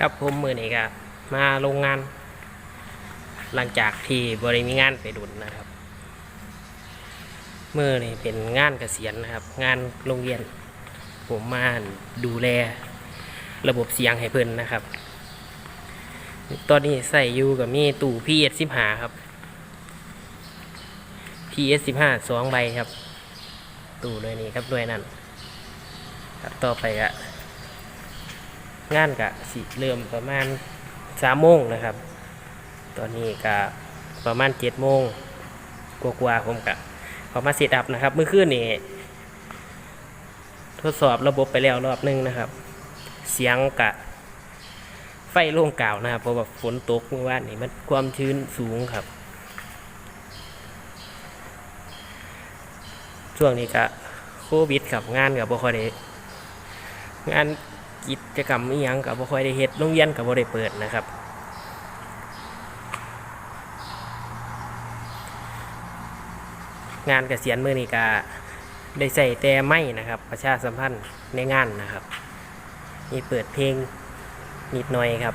ครับผมมือนี้ก็มาโรงงาน หลังจากที่บริมีงานไปดุนนะครับ มือนี่เป็นงานเกษียณนะครับ งานโรงเรียน ผมมาดูแล ระบบเสียงให้เพิ่นนะครับ ตอนนี้ใส่อยู่กับมีตู้ PS 15ครับ PS 15สองใบครับ ตู้ด้วยนี้ครับด้วยนั่นครับต่อไปอะ งานกะสิเริ่มประมาณสามโมงนะครับ ตอนนี้กะประมาณเจ็ดโมงกว่าๆผมกะเขามาเซตอัพนะครับ เมื่อคืนนี้ทดสอบระบบไปแล้วรอบหนึงนะครับ เสียงกะไฟโล่งกล่าวนะครับเพราะว่าฝนตกเมื่อวานนี้มันความชื้นสูงครับ ช่วงนี้กะโควิดกับงานกับบ่ค่อยได้งาน กิจกรรมอีหยังกับบ่ค่อยได้เฮ็ดโรงเรียนกับบ่ได้เปิดนะครับ งานเกษียณมื้อนี้ก็ได้ใส่แต่ไม้นะครับ ประชาสัมพันธ์ในงานนะครับ มีเปิดเพลงนิดหน่อยครับ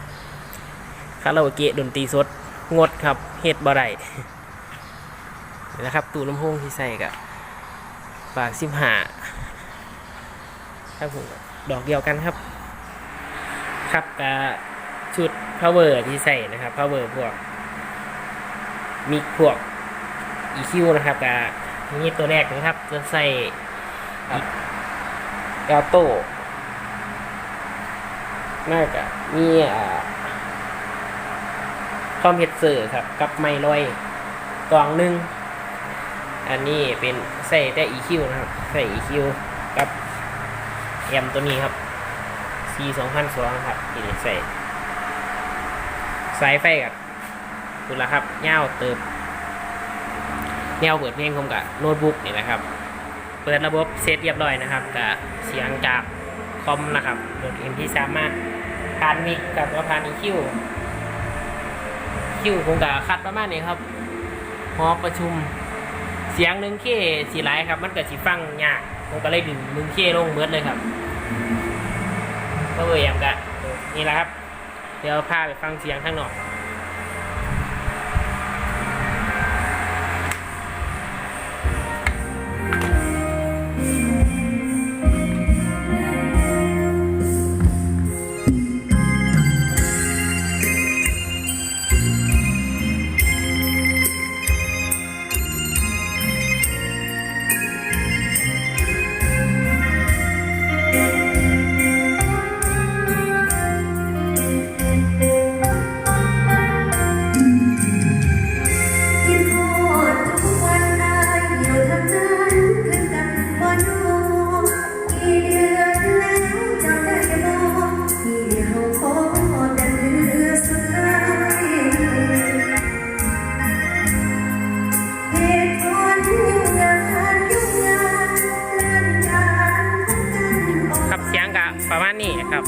คาราโอเกะดนตรีสดงดครับเฮ็ดบ่ได้นี่นะครับตู้ลำโพงที่ใส่กับปากสิบหาครับผมดอกเดียวกันครับ ครับกับชุด power ที่ใส่นะครับ power พวกมีพวก EQ นะครับกับนี่ตัวแรกนะครับ จะใส่กาโต้น่าจะมีอ่าคอมเพรสเซอร์ครับ กับไมลอยกล่องหนึ่งอันนี้เป็นใส่แต่ EQ นะครับ ใส่ EQ กับแอมตัวนี้ครับ C 2 0 0 2ครับที่นี่ใส่สายไฟกับคุณละครับเงาวเติบแนวเปิดเพลงผมกับโน้ตบุ๊กนี่นะครับ เปิดระบบเซตเรียบร้อยนะครับกับเสียงจากคอมนะครับโหลดเอ็มที่สามารถผ่านมิกกับว่าผ่านอีคิวคิวผมกับคัดประมาณนี้ครับหอประชุม เสียงหนึ่งเคสีไลท์ครับ มันเกิดสีฟังยากผมก็เลยดึงหนึ่งเคลงเบิดเลยครับ เวอร์แอมกะนี่แหละครับ เดี๋ยวพาไปฟังเสียงข้างนอก ประมาณนี้ครับ